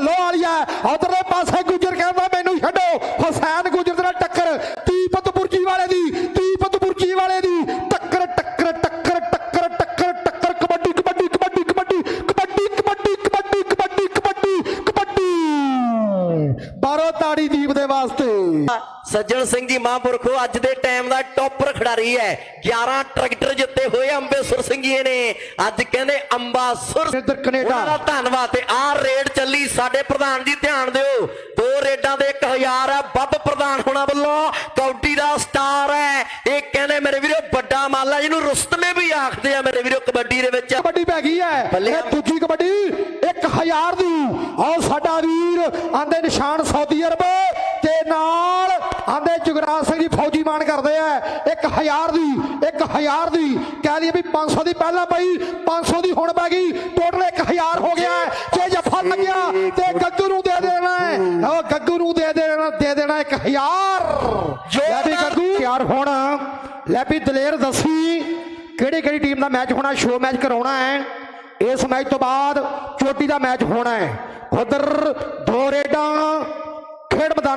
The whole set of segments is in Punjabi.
ਢੱਲੋ ਵਾਲੀ ਹੈ ਉਧਰਲੇ ਪਾਸੇ ਗੁਜਰ ਦੀਪ ਦੇ ਵਾਸਤੇ। ਸੱਜਣ ਸਿੰਘ ਜੀ ਮਹਾਂਪੁਰਖੋ ਅੱਜ ਦੇ ਟਾਈਮ ਦਾ ਟੌਪਰ ਖਿਡਾਰੀ ਹੈ। 11 ਟਰੈਕਟਰ ਜਿੱਤੇ ਹੋਏ ਅੰਬੇਸੁਰ ਸਿੰਘ ਜੀ ਨੇ। ਅੱਜ ਕਹਿੰਦੇ ਅੰਬਾਸੁਰ ਇੱਧਰ ਕੈਨੇਡਾ। ਦਾ ਧੰਨਵਾਦ ਤੇ ਆਹ ਰੇਡ ਚੱਲੀ। ਸਾਡੇ ਪ੍ਰਧਾਨ ਜੀ ਧਿਆਨ ਦਿਓ ਦੋ ਰੇਡਾਂ ਦੇ 1000 ਹੈ ਬੱਬ ਪ੍ਰਧਾਨ ਹੋਣਾ ਵੱਲੋਂ ਕੌਡੀ ਦਾ ਸਟਾਰ ਹੈ। ਇਹ ਕਹਿੰਦੇ ਮੇਰੇ ਵੀਰੋ ਵੱਡਾ ਮਾਲਾ ਜਿਹਨੂੰ ਰੁਸਤਮੇ ਵੀ ਆਖਦੇ ਆ ਮੇਰੇ ਵੀਰੋ ਕਬੱਡੀ ਦੇ ਵਿੱਚ। ਕਬੱਡੀ ਪੈ ਗਈ ਹੈ। ਇਹ ਦੂਜੀ ਕਬੱਡੀ 1000 ਦੀ। ਆਹ ਸਾਡਾ ਵੀਰ ਆਂਦੇ ਨਿਸ਼ਾਨ ਸਾਊਦੀ ਅਰਬ। ਨਾਲ ਆਂਦੇ ਜੁਗਰਾਜ ਸਿੰਘ ਜੀ ਫੌਜੀ ਮਾਨ ਕਰਦੇ ਆ 1000 ਦੀ 1000 ਦੀ। ਕਹਿ ਲਈਏ ਵੀ 500 ਦੀ ਪਹਿਲਾਂ ਪਈ 500 ਦੀ ਹੁਣ ਪੈ ਗਈ। ਟੋਟਲ 1000 ਹੋ ਗਿਆ। ਜੇ ਜੱਫਾ ਲੱਗਿਆ ਤੇ ਗੱਗੂ ਨੂੰ ਦੇ ਦੇਣਾ ਹੈ। ਉਹ ਗੱਗੂ ਨੂੰ ਦੇ ਦੇਣਾ ਦੇ ਦੇਣਾ 1000 ਲੈ ਵੀ ਗੱਗੂ। ਤਿਆਰ ਹੋਣਾ। ਲੈ ਵੀ ਦਲੇਰ ਦੱਸੀ ਕਿਹੜੀ ਕਿਹੜੀ ਟੀਮ ਦਾ ਮੈਚ ਹੋਣਾ ਸ਼ੋ ਮੈਚ ਕਰਾਉਣਾ ਹੈ। ਇਸ ਮੈਚ ਤੋਂ ਬਾਅਦ ਚੋਟੀ ਦਾ ਮੈਚ ਹੋਣਾ ਹੈ। ਉਧਰ ਦੋ ਰੇਡਾਂ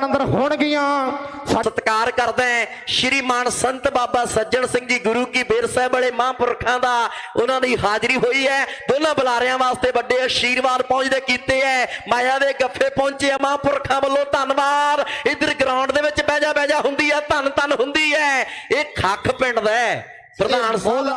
ਮੈਦਾਨ ਅੰਦਰ ਹੋਣਗੀਆਂ ਸਤਿਕਾਰ ਕਰਦਾ ਹੈ। ਸ਼੍ਰੀਮਾਨ ਸੰਤ ਬਾਬਾ ਸੱਜਣ ਸਿੰਘ ਜੀ ਗੁਰੂ ਕੀ ਬੇਰ ਸਾਹਿਬ ਵਾਲੇ ਮਹਾਂਪੁਰਖਾਂ ਦਾ ਉਹਨਾਂ ਦੀ ਹਾਜ਼ਰੀ ਹੋਈ ਹੈ। ਦੋਨਾਂ ਬੁਲਾਰਿਆਂ ਵਾਸਤੇ ਵੱਡੇ ਆਸ਼ੀਰਵਾਦ ਪਹੁੰਚਦੇ ਕੀਤੇ ਹੈ। ਮਾਇਆ ਦੇ ਗੱਫੇ ਪਹੁੰਚੇ ਆ ਮਹਾਂਪੁਰਖਾਂ ਵੱਲੋਂ। ਧੰਨਵਾਦ। ਇੱਧਰ ਗਰਾਊਂਡ ਦੇ ਵਿੱਚ ਬਹਿ ਜਾ ਬਹਿ ਜਾ ਹੁੰਦੀ ਹੈ। ਧੰਨ ਧੰਨ ਹੁੰਦੀ ਹੈ। ਇਹ ਖੱਖ ਪਿੰਡ ਦਾ ਪ੍ਰਧਾਨ ਸਾਹਿਬ